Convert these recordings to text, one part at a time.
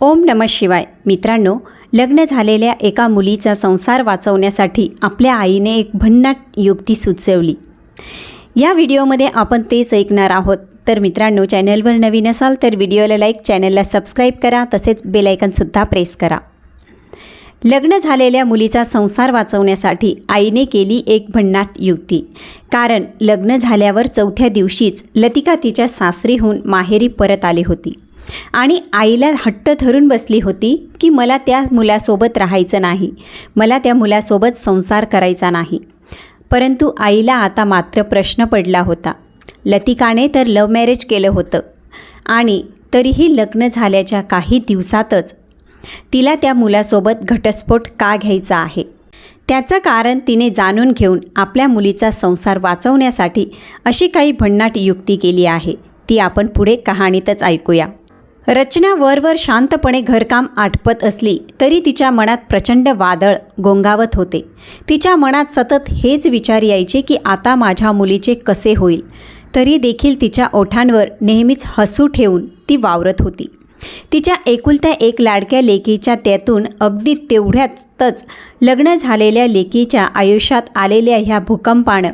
ओम नम शिवाय. मित्रांनो लग्न झालेल्या एका मुलीचा संसार वाचवण्यासाठी आपल्या आईने एक भन्नाट युक्ती सुचवली. या व्हिडिओमध्ये आपण तेच ऐकणार आहोत. तर मित्रांनो चॅनलवर नवीन असाल तर व्हिडिओला लाईक चॅनलला सबस्क्राईब करा तसेच बेलायकनसुद्धा प्रेस करा. लग्न झालेल्या मुलीचा संसार वाचवण्यासाठी आईने केली एक भन्नाट युक्ती. कारण लग्न झाल्यावर चौथ्या दिवशीच लतिका तिच्या सासरीहून माहेरी परत आली होती. आणि आईला हट्ट धरून बसली होती की मला त्या मुलासोबत राहायचं नाही. मला त्या मुलासोबत संसार करायचा नाही. परंतु आईला आता मात्र प्रश्न पडला होता. लतिकाने तर लव्ह मॅरेज केलं होतं. आणि तरीही लग्न झाल्याच्या काही दिवसातच तिला त्या मुलासोबत घटस्फोट का घ्यायचा आहे? त्याचं कारण तिने जाणून घेऊन आपल्या मुलीचा संसार वाचवण्यासाठी अशी काही भन्नाट युक्ती केली आहे. ती आपण पुढे कहाणीतच ऐकूया. रचना वरवर शांतपणे घरकाम आटपत असली तरी तिच्या मनात प्रचंड वादळ गोंगावत होते. तिच्या मनात सतत हेच विचार यायचे की आता माझ्या मुलीचे कसे होईल. तरी देखील तिच्या ओठांवर नेहमीच हसू ठेवून ती वावरत होती. तिच्या एकुलत्या एक लाडक्या लेकीच्या त्यातून अगदी तेवढ्यातच लग्न झालेल्या लेकीच्या आयुष्यात आलेल्या ह्या भूकंपानं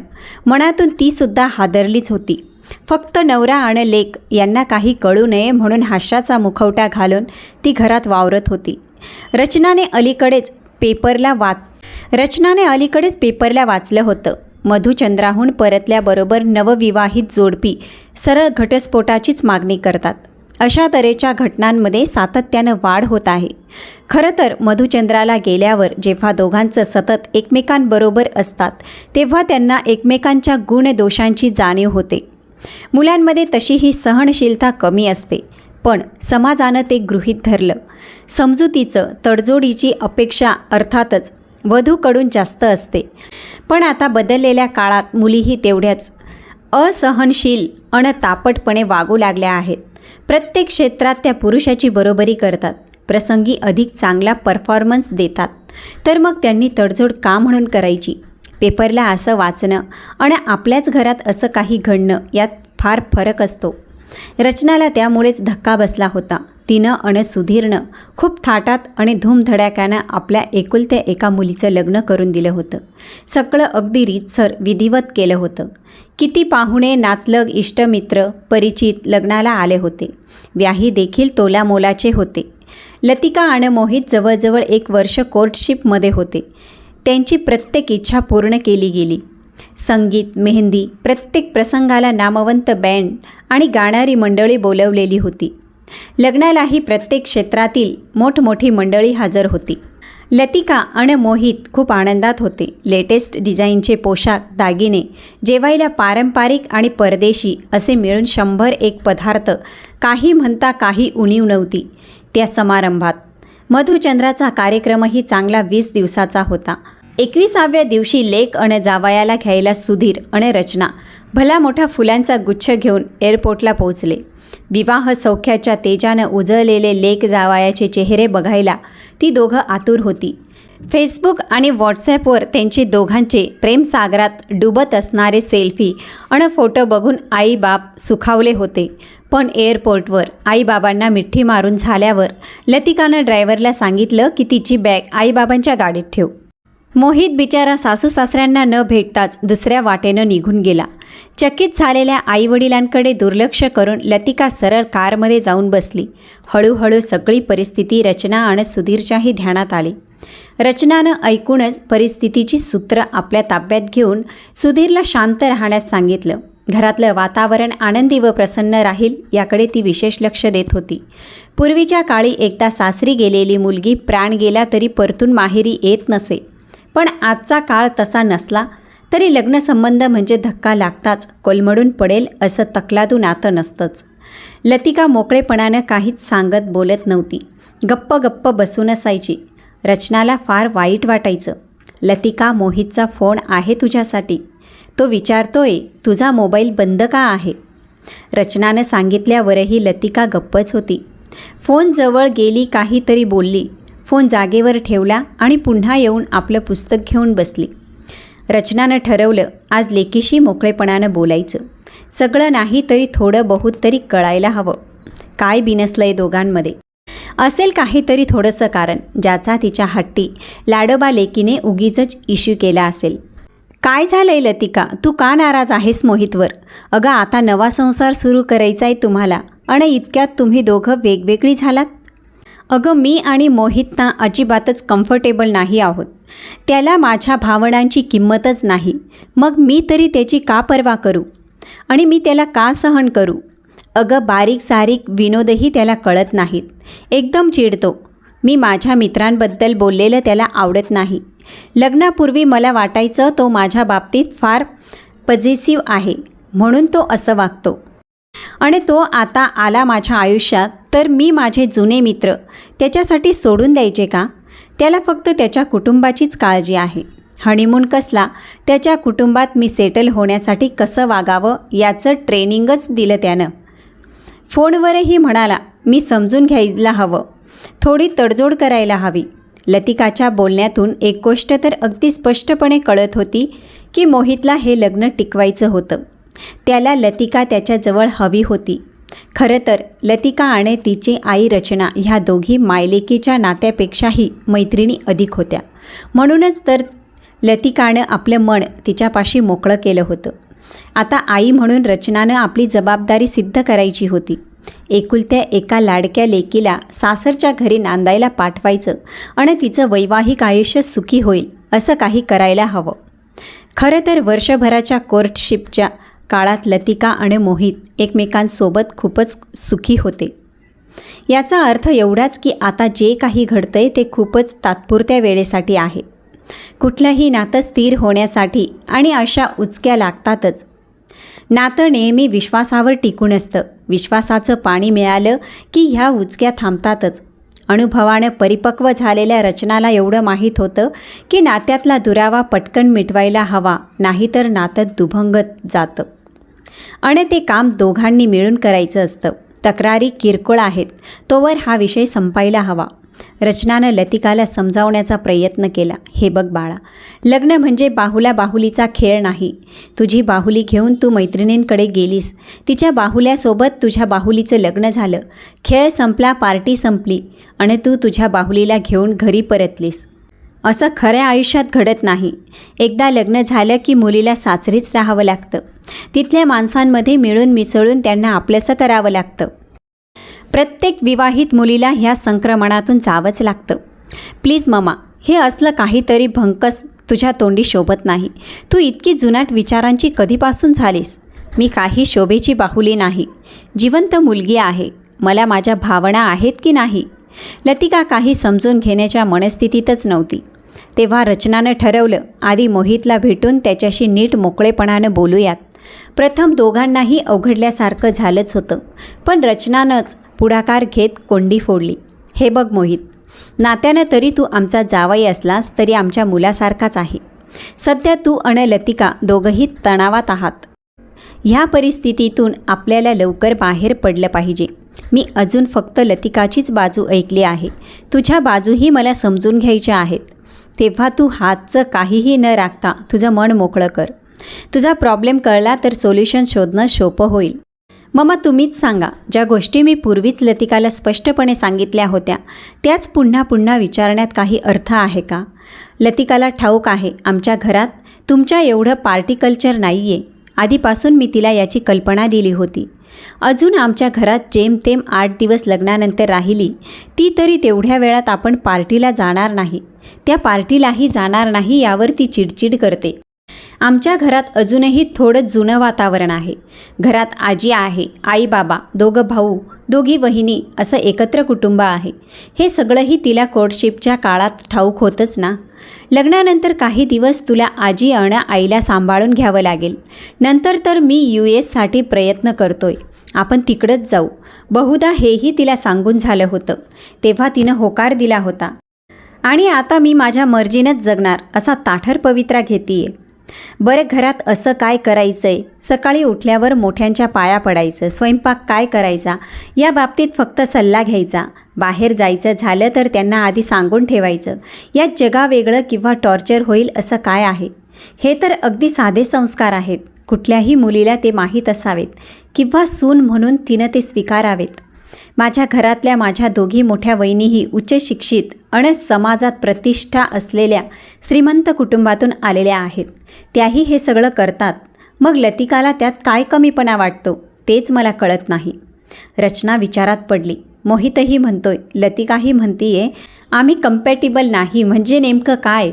मनातून तीसुद्धा हादरलीच होती. फक्त नवरा आणि लेक यांना काही कळू नये म्हणून हास्याचा मुखवटा घालून ती घरात वावरत होती. रचनाने अलीकडेच पेपरला वाच रचनाने अलीकडेच पेपरला वाचलं होतं. मधुचंद्राहून परतल्याबरोबर नवविवाहित जोडपी सरळ घटस्फोटाचीच मागणी करतात. अशा तऱ्हेच्या घटनांमध्ये सातत्यानं वाढ होत आहे. खरं तर मधुचंद्राला गेल्यावर जेव्हा दोघांचं सतत एकमेकांबरोबर असतात तेव्हा त्यांना एकमेकांच्या गुणदोषांची जाणीव होते. मुलांमध्ये तशी ही सहनशीलता कमी असते पण समाजानं ते गृहीत धरलं. समजुतीचं तडजोडीची अपेक्षा अर्थातच वधूकडून जास्त असते. पण आता बदललेल्या काळात मुलीही तेवढ्याच असहनशील अण तापटपणे वागू लागल्या आहेत. प्रत्येक क्षेत्रात त्या पुरुषाची बरोबरी करतात प्रसंगी अधिक चांगला परफॉर्मन्स देतात. तर मग त्यांनी तडजोड का म्हणून करायची? पेपरला असं वाचणं आणि आपल्याच घरात असं काही घडणं यात फार फरक असतो. रचनाला त्यामुळेच धक्का बसला होता. तिनं अण सुधीरनं खूप थाटात आणि धूमधडाक्यानं आपल्या एकुलत्या एका मुलीचं लग्न करून दिलं होतं. सगळं अगदी रीतसर विधिवत केलं होतं. किती पाहुणे नातलग इष्टमित्र परिचित लग्नाला आले होते. व्याही देखील तोला मोलाचे होते. लतिका आणि मोहित जवळजवळ एक वर्ष कोर्टशिपमध्ये होते. त्यांची प्रत्येक इच्छा पूर्ण केली गेली. संगीत मेहंदी प्रत्येक प्रसंगाला नामवंत बँड आणि गाणारी मंडळी बोलवलेली होती. लग्नालाही प्रत्येक क्षेत्रातील मोठमोठी मंडळी हजर होती. लतिका आणि मोहित खूप आनंदात होते. लेटेस्ट डिझाईनचे पोशाख दागिने जेवायला पारंपरिक आणि परदेशी असे मिळून शंभर एक पदार्थ काही म्हणता काही उणीव नव्हती त्या समारंभात. मधुचंद्राचा कार्यक्रमही चांगला वीस दिवसाचा होता. एकविसाव्या दिवशी लेक अण जावयाला घ्यायला सुधीर आणि रचना. भला मोठा फुलांचा गुच्छ घेऊन एअरपोर्टला पोहोचले. विवाह सौख्याच्या तेजानं उजळलेले लेक जावयाचे चेहरे बघायला ती दोघं आतुर होती. फेसबुक आणि व्हॉट्सॲपवर त्यांचे दोघांचे प्रेमसागरात डुबत असणारे सेल्फी आणि फोटो बघून आईबाप सुखावले होते. पण एअरपोर्टवर आईबाबांना मिठी मारून झाल्यावर लतिकानं ड्रायव्हरला सांगितलं की तिची बॅग आईबाबांच्या गाडीत ठेव. मोहित बिचारा सासू सासऱ्यांना न भेटताच दुसऱ्या वाटेनं निघून गेला. चकित झालेल्या आईवडिलांकडे दुर्लक्ष करून लतिका सरळ कारमध्ये जाऊन बसली. हळूहळू सगळी परिस्थिती रचना आणि सुधीरच्याही ध्यानात आली. रचनानं ऐकूनच परिस्थितीची सूत्र आपल्या ताब्यात घेऊन सुधीरला शांत राहण्यास सांगितलं. घरातलं वातावरण आनंदी व प्रसन्न राहील याकडे ती विशेष लक्ष देत होती. पूर्वीच्या काळी एकदा सासरी गेलेली मुलगी प्राण गेला तरी परतून माहेरी येत नसे. पण आजचा काळ तसा नसला तरी लग्नसंबंध म्हणजे धक्का लागताच कोलमडून पडेल असं तकलादू नातं नसतंच. लतिका मोकळेपणानं काहीच सांगत बोलत नव्हती. गप्प गप्प बसून असायची. रचनाला फार वाईट वाटायचं. लतिका मोहितचा फोन आहे तुझ्यासाठी. तो विचारतोय तुझा मोबाईल बंद का आहे? रचनानं सांगितल्यावरही लतिका गप्पच होती. फोन जवळ गेली काहीतरी बोलली. फोन जागेवर ठेवला आणि पुन्हा येऊन आपलं पुस्तक घेऊन बसली. रचनानं ठरवलं आज लेकीशी मोकळेपणानं बोलायचं. सगळं नाही तरी थोडं बहुत तरी कळायला हवं. काय बिनसलंय दोघांमध्ये? असेल काहीतरी थोडंसं कारण ज्याचा तिच्या हट्टी लाडोबा लेकीने उगीच इश्यू केला असेल. काय झालंय लतिका? तू का नाराज आहेस मोहितवर? अगं आता नवा संसार सुरू करायचा आहे तुम्हाला. आणि इतक्यात तुम्ही दोघं वेगवेगळी झालात. अगं मी आणि मोहितना अजिबातच कम्फर्टेबल नाही आहोत. त्याला माझ्या भावनांची किंमतच नाही. मग मी तरी त्याची का पर्वा करू? आणि मी त्याला का सहन करू? अगं बारीक सारीक विनोदही त्याला कळत नाहीत. एकदम चिडतो. मी माझ्या मित्रांबद्दल बोललेलं त्याला आवडत नाही. लग्नापूर्वी मला वाटायचं तो माझ्या बाबतीत फार पजेसिव्ह आहे. म्हणून तो असं वागतो. आणि तो आता आला माझ्या आयुष्यात. तर मी माझे जुने मित्र त्याच्यासाठी सोडून द्यायचे का? त्याला फक्त त्याच्या कुटुंबाचीच काळजी आहे. हनीमून कसला त्याच्या कुटुंबात मी सेटल होण्यासाठी कसं वागावं याचं ट्रेनिंगच दिलं त्यानं. फोनवरही म्हणाला मी समजून घ्यायला हवं. थोडी तडजोड करायला हवी. लतिकाच्या बोलण्यातून एक गोष्ट तर अगदी स्पष्टपणे कळत होती की मोहितला हे लग्न टिकवायचं होतं. त्याला लतिका त्याच्याजवळ हवी होती. खरं तर लतिका आणि तिची आई रचना ह्या दोघी मायलेकीच्या नात्यापेक्षाही मैत्रिणी अधिक होत्या. म्हणूनच तर लतिकानं आपलं मन तिच्यापाशी मोकळं केलं होतं. आता आई म्हणून रचनानं आपली जबाबदारी सिद्ध करायची होती. एकुलत्या एका लाडक्या लेकीला सासरच्या घरी नांदायला पाठवायचं आणि तिचं वैवाहिक आयुष्य सुखी होईल असं काही करायला हवं. खरं तर वर्षभराच्या कोर्टशिपच्या काळात लतिका आणि मोहित एकमेकांसोबत खूपच सुखी होते. याचा अर्थ एवढाच की आता जे काही घडतंय ते खूपच तात्पुरत्या वेळेसाठी आहे. कुठलंही नातं स्थिर होण्यासाठी आणि अशा उचक्या लागतातच. नातं नेहमी विश्वासावर टिकून असतं. विश्वासाचं पाणी मिळालं की ह्या उचक्या थांबतातच. अनुभवानं परिपक्व झालेल्या रचनाला एवढं माहीत होतं की नात्यातला दुरावा पटकन मिटवायला हवा नाहीतर नातं दुभंगत जातं. आणि ते काम दोघांनी मिळून करायचं असतं. तक्रारी किरकोळ आहेत. तोवर हा विषय संपायला हवा. रचनानं लतिकाला समजावण्याचा प्रयत्न केला. हे बघ बाळा लग्न म्हणजे बाहुला बाहुलीचा खेळ नाही. तुझी बाहुली घेऊन तू मैत्रिणींकडे गेलीस. तिच्या बाहुल्यासोबत तुझ्या बाहुलीचं लग्न झालं. खेळ संपला पार्टी संपली आणि तू तुझ्या बाहुलीला घेऊन घरी परतलीस. असं खऱ्या आयुष्यात घडत नाही. एकदा लग्न झालं की मुलीला सासरीच राहावं लागतं. तिथल्या माणसांमध्ये मिळून मिसळून त्यांना आपलंसं करावं लागतं. प्रत्येक विवाहित मुलीला ह्या संक्रमणातून जावंच लागतं. प्लीज ममा हे असलं काहीतरी भंकस तुझ्या तोंडी शोभत नाही. तू इतकी जुनाट विचारांची कधीपासून झालीस? मी काही शोभेची बाहुली नाही. जिवंत मुलगी आहे. मला माझ्या भावना आहेत की नाही लतिका काही समजून घेण्याच्या मनस्थितीतच नव्हती. तेव्हा रचनानं ठरवलं आधी मोहितला भेटून त्याच्याशी नीट मोकळेपणानं बोलूयात. प्रथम दोघांनाही अवघडल्यासारखं झालंच होतं पण रचनानंच पुढाकार घेत कोंडी फोडली. हे बघ मोहित नात्यानं तरी तू आमचा जावई असलास तरी आमच्या मुलासारखाच आहे. सध्या तू अण लतिका दोघंही तणावात आहात. ह्या परिस्थितीतून आपल्याला लवकर बाहेर पडलं पाहिजे. मी अजून फक्त लतिकाचीच बाजू ऐकली आहे. तुझ्या बाजूही मला समजून घ्यायच्या आहेत. तेव्हा तू हातचं काहीही न राखता तुझं मन मोकळं कर. तुझा प्रॉब्लेम कळला तर सोल्युशन शोधणं सोपं होईल. ममा तुम्हीच सांगा. ज्या गोष्टी मी पूर्वीच लतिकाला स्पष्टपणे सांगितल्या होत्या त्याच पुन्हा पुन्हा विचारण्यात काही अर्थ आहे का? लतिकाला ठाऊक आहे आमच्या घरात तुमच्या एवढं पार्टी कल्चर नाही आहे आधीपासून मी तिला याची कल्पना दिली होती. अजून आमच्या घरात जेमतेम आठ दिवस लग्नानंतर राहिली ती तरी तेवढ्या वेळात आपण पार्टीला जाणार नाही. त्या पार्टीलाही जाणार नाही यावर ती चिडचिड करते. आमच्या घरात अजूनही थोडं जुनं वातावरण आहे. घरात आजी आहे आई बाबा दोघं भाऊ दोघी वहिनी असं एकत्र कुटुंब आहे. हे सगळंही तिला कोर्टशिपच्या काळात ठाऊक होतंच ना? लग्नानंतर काही दिवस तुला आजी आणि आईला सांभाळून घ्यावं लागेल. नंतर तर मी यू एससाठी प्रयत्न करतोय. आपण तिकडंच जाऊ. बहुधा हेही तिला सांगून झालं होतं. तेव्हा तिनं होकार दिला होता. आणि आता मी माझ्या मर्जीनंच जगणार असा ताठर पवित्रा घेतीये. बरं घरात असं काय करायचं आहे सकाळी उठल्यावर मोठ्यांच्या पाया पडायचं स्वयंपाक काय करायचा? या बाबतीत फक्त सल्ला घ्यायचा. बाहेर जायचं झालं तर त्यांना आधी सांगून ठेवायचं यात जगावेगळं किंवा टॉर्चर होईल असं काय आहे? हे तर अगदी साधे संस्कार आहेत. कुठल्याही मुलीला ते माहीत असावेत किंवा सून म्हणून तिनं ते स्वीकारावेत. माझ्या घरातल्या माझ्या दोघी मोठ्या वहिनीही उच्च शिक्षित आणि समाजात प्रतिष्ठा असलेल्या श्रीमंत कुटुंबातून आलेल्या आहेत. त्याही हे सगळं करतात. मग लतिकाला त्यात काय कमीपणा वाटतो तेच मला कळत नाही. रचना विचारात पडली. मोहितही म्हणतोय लतिकाही म्हणतीये आम्ही कम्पॅटिबल नाही म्हणजे नेमकं काय?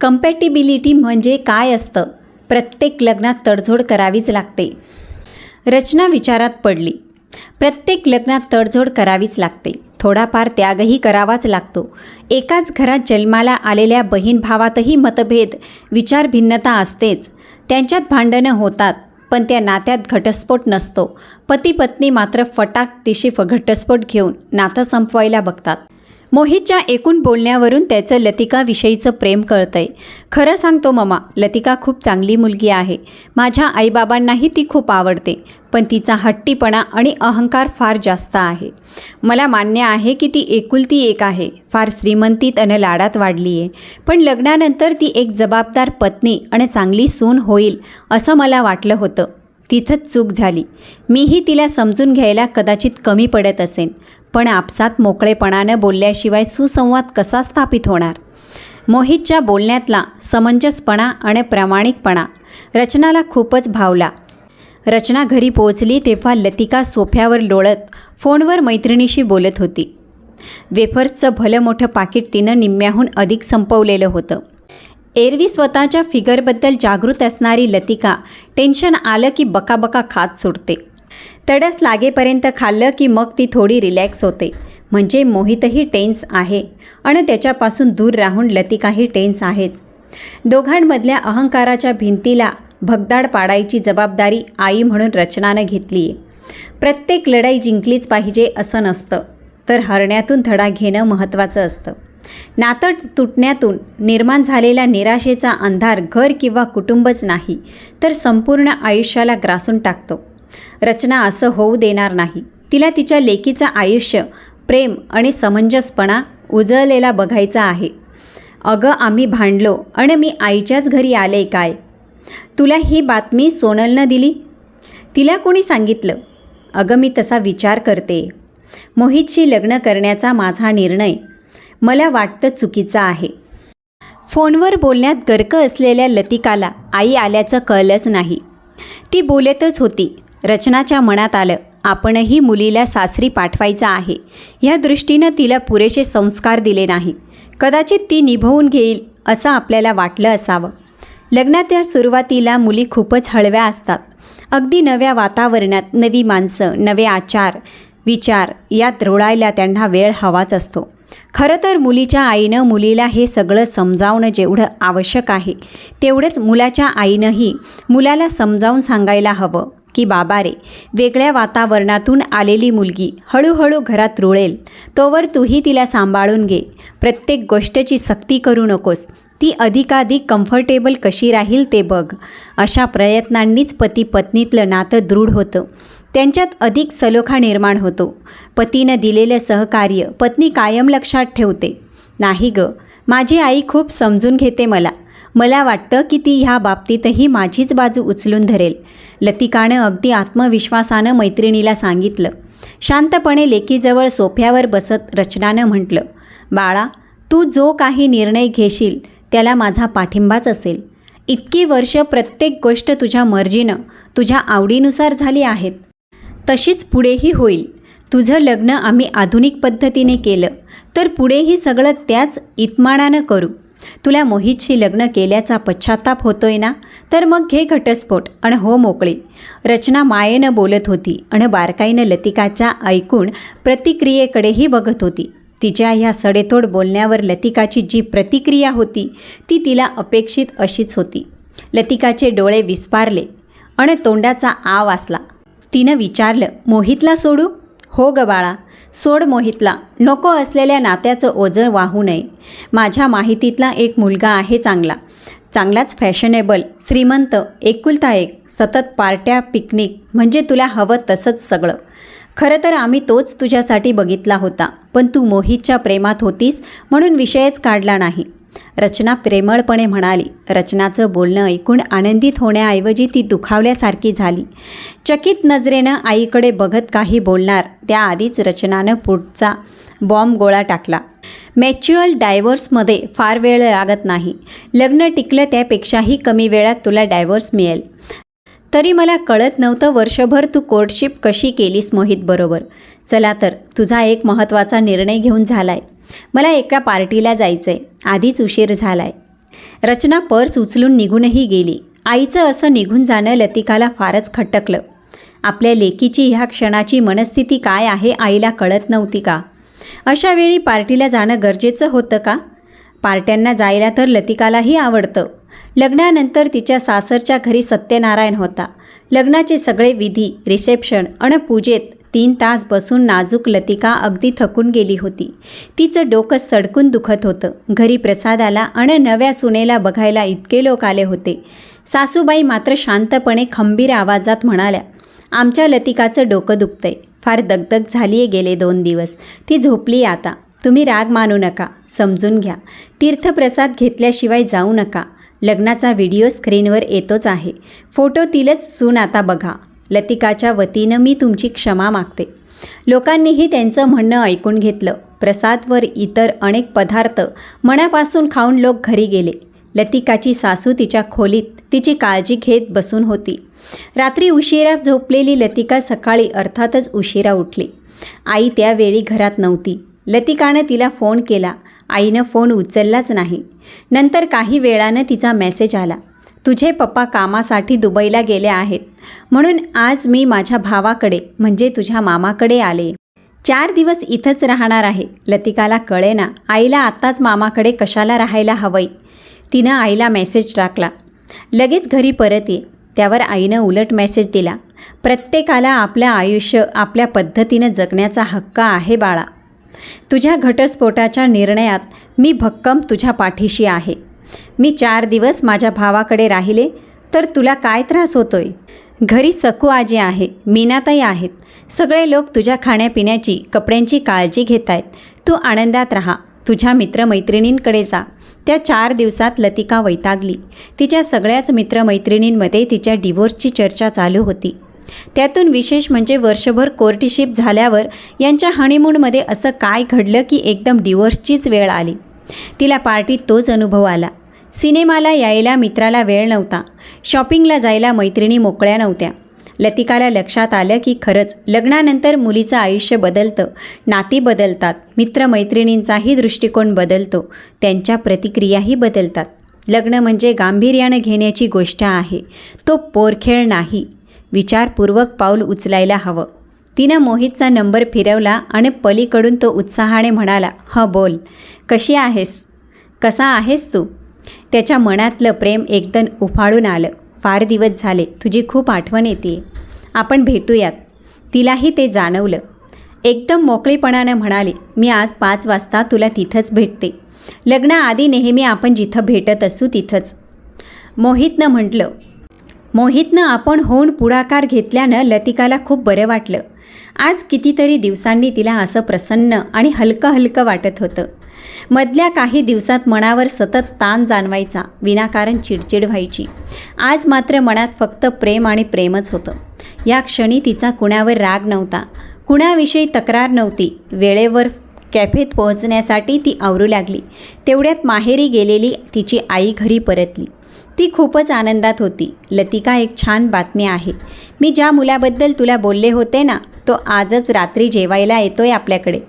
कम्पॅटिबिलिटी म्हणजे काय असतं? प्रत्येक लग्नात तडजोड करावीच लागते. रचना विचारात पडली. प्रत्येक लग्नात तडजोड करावीच लागते. थोडाफार त्यागही करावाच लागतो. एकाच घरात जन्माला आलेल्या बहीण भावातही मतभेद विचारभिन्नता असतेच. त्यांच्यात भांडणं होतात पण त्या नात्यात घटस्फोट नसतो. पती पत्नी मात्र फटाक दिशी फ घटस्फोट घेऊन नातं संपवायला बघतात. मोहितच्या एकूण बोलण्यावरून त्याचं लतिकाविषयीचं प्रेम कळतंय. खरं सांगतो ममा लतिका खूप चांगली मुलगी आहे. माझ्या आईबाबांनाही ती खूप आवडते पण तिचा हट्टीपणा आणि अहंकार फार जास्त आहे. मला मान्य आहे की ती एकुलती एक आहे फार श्रीमंतीत आणि लाडात वाढली आहे पण लग्नानंतर ती एक जबाबदार पत्नी आणि चांगली सून होईल असं मला वाटलं होतं. तिथंच चूक झाली. मीही तिला समजून घ्यायला कदाचित कमी पडत असेन. पण आपसात मोकळेपणानं बोलल्याशिवाय सुसंवाद कसा स्थापित होणार? मोहितच्या बोलण्यातला समंजसपणा आणि प्रामाणिकपणा रचनाला खूपच भावला. रचना घरी पोहोचली तेव्हा लतिका सोफ्यावर लोळत फोनवर मैत्रिणीशी बोलत होती. वेफर्सचं भलं मोठं पाकिट तिनं निम्म्याहून अधिक संपवलेलं होतं. एरवी स्वतःच्या फिगरबद्दल जागृत असणारी लतिका टेन्शन आलं की बकाबका खात सोडते तडस लागेपर्यंत खाल्लं की मग ती थोडी रिलॅक्स होते. म्हणजे मोहितही टेन्स आहे. आणि त्याच्यापासून दूर राहून लतिकाही टेन्स आहेच. दोघांमधल्या अहंकाराच्या भिंतीला भगदाड पाडायची जबाबदारी आई म्हणून रचनानं घेतली आहे प्रत्येक लढाई जिंकलीच पाहिजे असं नसतं. तर हरण्यातून धडा घेणं महत्त्वाचं असतं. नातं तुटण्यातून निर्माण झालेला निराशेचा अंधार घर किंवा कुटुंबच नाही तर संपूर्ण आयुष्याला ग्रासून टाकतो. रचना असं होऊ देणार नाही. तिला तिच्या लेकीचं आयुष्य प्रेम आणि समंजसपणा उजळलेला बघायचा आहे. अगं आम्ही भांडलो आणि मी आईच्याच घरी आले काय? तुला ही बातमी सोनलनं दिली? तिला कोणी सांगितलं? अगं मी तसा विचार करते. मोहितशी लग्न करण्याचा माझा निर्णय. मला वाटतं चुकीचा आहे. फोनवर बोलण्यात गर्क असलेल्या लतिकाला आई आल्याचं कळलंच नाही. ती बोलतच होती. रचनाच्या मनात आलं आपणही मुलीला सासरी पाठवायचं आहे. ह्या दृष्टीनं तिला पुरेसे संस्कार दिले नाही. कदाचित ती निभवून घेईल असं आपल्याला वाटलं असावं. लग्नाच्या सुरुवातीला मुली खूपच हळव्या असतात. अगदी नव्या वातावरणात नवी माणसं नवे आचार विचार यात रुळायला त्यांना वेळ हवाच असतो. खरं तर मुलीच्या आईनं मुलीला हे सगळं समजावणं जेवढं आवश्यक आहे तेवढंच मुलाच्या आईनंही मुलाला समजावून सांगायला हवं. की बाबा रे वेगळ्या वातावरणातून आलेली मुलगी हळूहळू घरात रुळेल. तोवर तूही तिला सांभाळून घे. प्रत्येक गोष्टीची सक्ती करू नकोस. ती अधिकाधिक कम्फर्टेबल कशी राहील ते बघ. अशा प्रयत्नांनीच पती पत्नीतलं नातं दृढ होतं. त्यांच्यात अधिक सलोखा निर्माण होतो. पतीनं दिलेलं सहकार्य पत्नी कायम लक्षात ठेवते. नाही ग माझी आई खूप समजून घेते मला. मला वाटतं की ती ह्या बाबतीतही माझीच बाजू उचलून धरेल. लतिकानं अगदी आत्मविश्वासानं मैत्रिणीला सांगितलं. शांतपणे लेकीजवळ सोफ्यावर बसत रचनानं म्हटलं बाळा तू जो काही निर्णय घेशील त्याला माझा पाठिंबाच असेल. इतकी वर्ष प्रत्येक गोष्ट तुझ्या मर्जीनं तुझ्या आवडीनुसार झाली आहेत. तशीच पुढेही होईल. तुझं लग्न आम्ही आधुनिक पद्धतीने केलं तर पुढेही सगळं त्याच इतमानानं करू. तुला मोहितशी लग्न केल्याचा पश्चाताप होतोय ना? तर मग घे घटस्फोट. आणि हो मोकळी. रचना मायेनं बोलत होती. आणि बारकाईनं लतिकाच्या ऐकून प्रतिक्रियेकडेही बघत होती. तिच्या ह्या सडेतोड बोलण्यावर लतिकाची जी प्रतिक्रिया होती ती तिला अपेक्षित अशीच होती. लतिकाचे डोळे विस्पारले. आणि तोंडाचा आ असला. तिनं विचारलं मोहितला सोडू? हो ग बाळा. सोड मोहितला. नको असलेल्या नात्याचं ओझं वाहू नये. माझ्या माहितीतला एक मुलगा आहे चांगला. चांगलाच फॅशनेबल श्रीमंत एकुलता एक सतत पार्ट्या पिकनिक म्हणजे तुला हवं तसंच सगळं. खरं तर आम्ही तोच तुझ्यासाठी बघितला होता पण तू मोहितच्या प्रेमात होतीस म्हणून विषयच काढला नाही. रचना प्रेमळपणे म्हणाली. रचनाचं बोलणं ऐकून आनंदित होण्याऐवजी ती दुखावल्यासारखी झाली. चकित नजरेनं आईकडे बघत काही बोलणार त्याआधीच रचनानं पुढचा बॉम्ब गोळा टाकला. मॅच्युअल डायव्हर्समध्ये फार वेळ लागत नाही. लग्न टिकलं त्यापेक्षाही कमी वेळात तुला डायव्हर्स मिळेल. तरी मला कळत नव्हतं वर्षभर तू कोर्टशिप कशी केलीस मोहित बरोबर. चला तर तुझा एक महत्त्वाचा निर्णय घेऊन झालाय. मला एका पार्टीला जायचं आहे आधीच उशीर झाला आहे रचना पर्स उचलून निघूनही गेली. आईचं असं निघून जाणं लतिकाला फारच खटकलं. आपल्या लेकीची ह्या क्षणाची मनस्थिती काय आहे आईला कळत नव्हती का? अशा वेळी पार्टीला जाणं गरजेचं होतं का? पार्ट्यांना जायला तर लतिकालाही आवडतं. लग्नानंतर तिच्या सासरच्या घरी सत्यनारायण होता. लग्नाचे सगळे विधी रिसेप्शन अण पूजेत तीन तास बसून नाजूक लतिका अगदी थकून गेली होती. तिचं डोकं सडकून दुखत होतं. घरी प्रसादाला अण नव्या सुनेला बघायला इतके लोक आले होते. सासूबाई मात्र शांतपणे खंबीर आवाजात म्हणाल्या आमच्या लतिकाचं डोकं दुखतंय. फार दगदग झाली आहे गेले दोन दिवस. ती झोपली आता. तुम्ही राग मानू नका. समजून घ्या. तीर्थप्रसाद घेतल्याशिवाय जाऊ नका. लग्नाचा व्हिडिओ स्क्रीनवर येतोच आहे. फोटो तिलच सून आता बघा. लतिकाच्या वतीनं मी तुमची क्षमा मागते. लोकांनीही त्यांचं म्हणणं ऐकून घेतलं. प्रसादवर इतर अनेक पदार्थ मनापासून खाऊन लोक घरी गेले. लतिकाची सासू तिच्या खोलीत तिची काळजी घेत बसून होती. रात्री उशिरा झोपलेली लतिका सकाळी अर्थातच उशिरा उठली. आई त्यावेळी घरात नव्हती. लतिकानं तिला फोन केला. आईनं फोन उचललाच नाही. नंतर काही वेळानं तिचा मेसेज आला. तुझे पप्पा कामासाठी दुबईला गेले आहेत. म्हणून आज मी माझ्या भावाकडे म्हणजे तुझ्या मामाकडे आले. चार दिवस इथंच राहणार आहे. लतिकाला कळेना आईला आत्ताच मामाकडे कशाला राहायला हवंय? तिनं आईला मेसेज टाकला. लगेच घरी परत ये. त्यावर आईनं उलट मेसेज दिला. प्रत्येकाला आपलं आयुष्य आपल्या पद्धतीनं जगण्याचा हक्क आहे बाळा. तुझ्या घटस्फोटाच्या निर्णयात मी भक्कम तुझ्या पाठीशी आहे. मी चार दिवस माझ्या भावाकडे राहिले तर तुला काय त्रास होतोय? घरी सकू आजी आहे मीनाताई आहेत. सगळे लोक तुझ्या खाण्यापिण्याची कपड्यांची काळजी घेत आहेत तू आनंदात राहा. तुझ्या मित्रमैत्रिणींकडे जा. त्या चार दिवसात लतिका वैतागली. तिच्या सगळ्याच मित्रमैत्रिणींमध्ये तिच्या डिवोर्सची चर्चा चालू होती. त्यातून विशेष म्हणजे वर्षभर कोर्टीशिप झाल्यावर यांच्या हनीमूनमध्ये असं काय घडलं की एकदम डिवोर्सचीच वेळ आली. तिला पार्टीत तोच अनुभव आला. सिनेमाला यायला मित्राला वेळ नव्हता. शॉपिंगला जायला मैत्रिणी मोकळ्या नव्हत्या. लतिकाला लक्षात आलं की खरंच लग्नानंतर मुलीचं आयुष्य बदलतं. नाती बदलतात. मित्रमैत्रिणींचाही दृष्टिकोन बदलतो. त्यांच्या प्रतिक्रियाही बदलतात. लग्न म्हणजे गांभीर्यानं घेण्याची गोष्ट आहे. तो पोरखेळ नाही. विचारपूर्वक पाऊल उचलायला हवं. तिनं मोहितचा नंबर फिरवला आणि पलीकडून तो उत्साहाने म्हणाला ह बोल. कशी आहेस? कसा आहेस तू? त्याच्या मनातलं प्रेम एकदम उफाळून आलं. फार दिवस झाले तुझी खूप आठवण येते आपण भेटूयात. तिलाही ते जाणवलं. एकदम मोकळेपणानं म्हणाले मी आज पाच वाजता तुला तिथंच भेटते. लग्नाआधी नेहमी आपण जिथं भेटत असू तिथंच. मोहितनं म्हटलं मोहितनं आपण होऊन पुढाकार घेतल्यानं लतिकाला खूप बरं वाटलं. आज कितीतरी दिवसांनी तिला असं प्रसन्न आणि हलकं हलकं वाटत होतं. मधल्या काही दिवसात मनावर सतत ताण जाणवायचा विनाकारण चिडचिड व्हायची. आज मात्र मनात फक्त प्रेम आणि प्रेमच होतं. या क्षणी तिचा कुणावर राग नव्हता. कुणाविषयी तक्रार नव्हती. वेळेवर कॅफेत पोहोचण्यासाठी ती आवरू लागली. तेवढ्यात माहेरी गेलेली तिची आई घरी परतली. ती खूपच आनंदात होती. लतिका एक छान बातमी आहे. मी ज्या मुलाबद्दल तुला बोलले होते ना तो आजच रात्री जेवायला येतोय आपल्याकडे.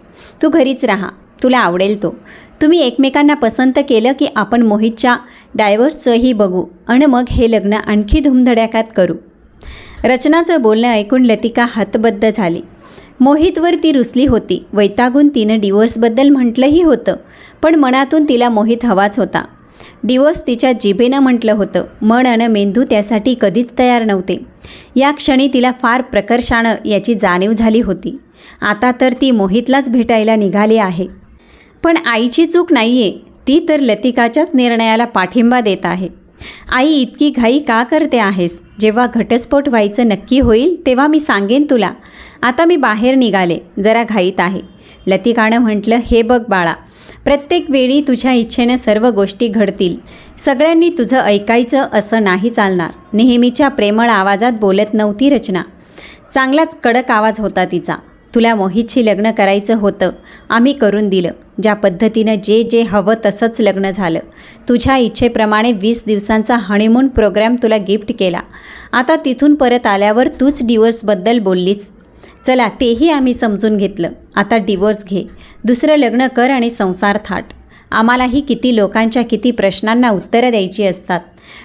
तू घरीच राहा. तुला आवडेल तो. तुम्ही एकमेकांना पसंत केलं की आपण मोहितच्या डायव्हर्सचंही बघू आणि मग हे लग्न आणखी धुमधड्याकात करू. रचनाचं बोलणं ऐकून लतिका हतबद्ध झाली. मोहितवर ती रुसली होती. वैतागून तिनं डिवोर्सबद्दल म्हटलंही होतं पण मनातून तिला मोहित हवाच होता. डिवोर्स तिच्या जिभेनं म्हटलं होतं. मन आणि मेंदू त्यासाठी कधीच तयार नव्हते. या क्षणी तिला फार प्रकर्षानं याची जाणीव झाली होती. आता तर ती मोहितलाच भेटायला निघाली आहे. पण आईची चूक नाही आहे ती तर लतिकाच्याच निर्णयाला पाठिंबा देत आहे. आई इतकी घाई का करते आहेस? जेव्हा घटस्फोट व्हायचं नक्की होईल तेव्हा मी सांगेन तुला. आता मी बाहेर निघाले. जरा घाईत आहे. लतिकानं म्हटलं हे बघ बाळा प्रत्येक वेळी तुझ्या इच्छेनं सर्व गोष्टी घडतील. सगळ्यांनी तुझं ऐकायचं असं नाही चालणार. नेहमीच्या प्रेमळ आवाजात बोलत नव्हती रचना. चांगलाच कडक आवाज होता तिचा. तुला मोहितशी लग्न करायचं होतं. आम्ही करून दिलं. ज्या पद्धतीनं जे जे हवं तसंच लग्न झालं. तुझ्या इच्छेप्रमाणे वीस दिवसांचा हनीमून प्रोग्रॅम तुला गिफ्ट केला. आता तिथून परत आल्यावर तूच डिवोर्सबद्दल बोललीस. चला तेही आम्ही समजून घेतलं. आता डिवोर्स घे. दुसरं लग्न कर आणि संसार थाट. आम्हालाही किती लोकांच्या किती प्रश्नांना उत्तरं द्यायची असतात.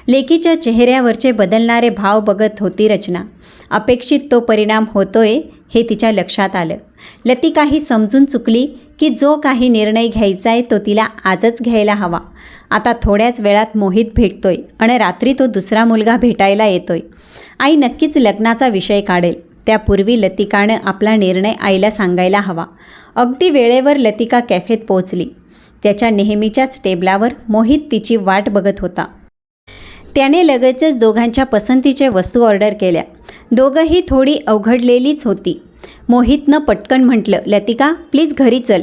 लेकीच्या चेहऱ्यावरचे बदलणारे भाव बघत होती रचना. अपेक्षित तो परिणाम होतोय हे तिच्या लक्षात आलं. लतिकाही समजून चुकली की जो काही निर्णय घ्यायचा आहे तो तिला आजच घ्यायला हवा. आता थोड्याच वेळात मोहित भेटतोय आणि रात्री तो दुसरा मुलगा भेटायला येतोय. आई नक्कीच लग्नाचा विषय काढेल. त्यापूर्वी लतिकानं आपला निर्णय आईला सांगायला हवा. अगदी वेळेवर लतिका कॅफेत पोहोचली. त्याच्या नेहमीच्याच टेबलावर मोहित तिची वाट बघत होता. त्याने लगेचच दोघांच्या पसंतीच्या वस्तू ऑर्डर केल्या. दोघंही थोडी अवघडलेलीच होती. मोहितनं पटकन म्हटलं लतिका प्लीज घरी चल.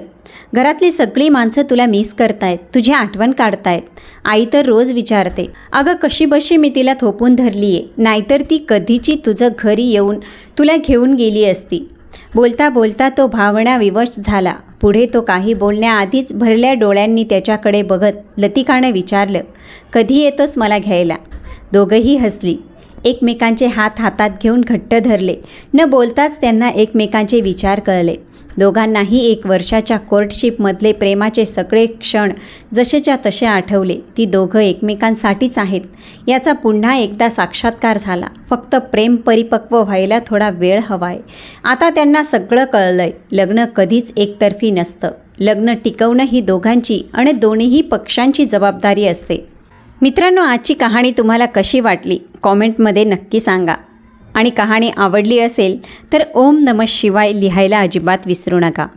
घरातली सगळी माणसं तुला मिस करतायत तुझी आठवण काढतायत. आई तर रोज विचारते अगं कशी बशी मी तिला थोपून धरली आहे नाहीतर ती कधीची तुझं घरी येऊन तुला घेऊन गेली असती. बोलता बोलता तो भावना विवश झाला. पुढे तो काही बोलण्याआधीच भरल्या डोळ्यांनी त्याच्याकडे बघत लतिकानं विचारलं कधी येतोस मला घ्यायला? दोघंही हसली. एकमेकांचे हात हातात घेऊन घट्ट धरले. न बोलताच त्यांना एकमेकांचे विचार कळले. दोघांनाही एक वर्षाच्या कोर्टशिपमधले प्रेमाचे सगळे क्षण जसेच्या तसे आठवले. ती दोघं एकमेकांसाठीच आहेत. याचा पुन्हा एकदा साक्षात्कार झाला. फक्त प्रेम परिपक्व व्हायला थोडा वेळ हवाय. आता त्यांना सगळं कळलंय. लग्न कधीच एकतर्फी नसतं. लग्न टिकवणं ही दोघांची आणि दोन्हीही पक्षांची जबाबदारी असते. मित्रांनो आजची कहाणी तुम्हाला कशी वाटली? कॉमेंटमध्ये नक्की सांगा. आणि कहाणी आवडली असेल तर ओम नम शिवाय लिहायला अजिबात विसरू नका.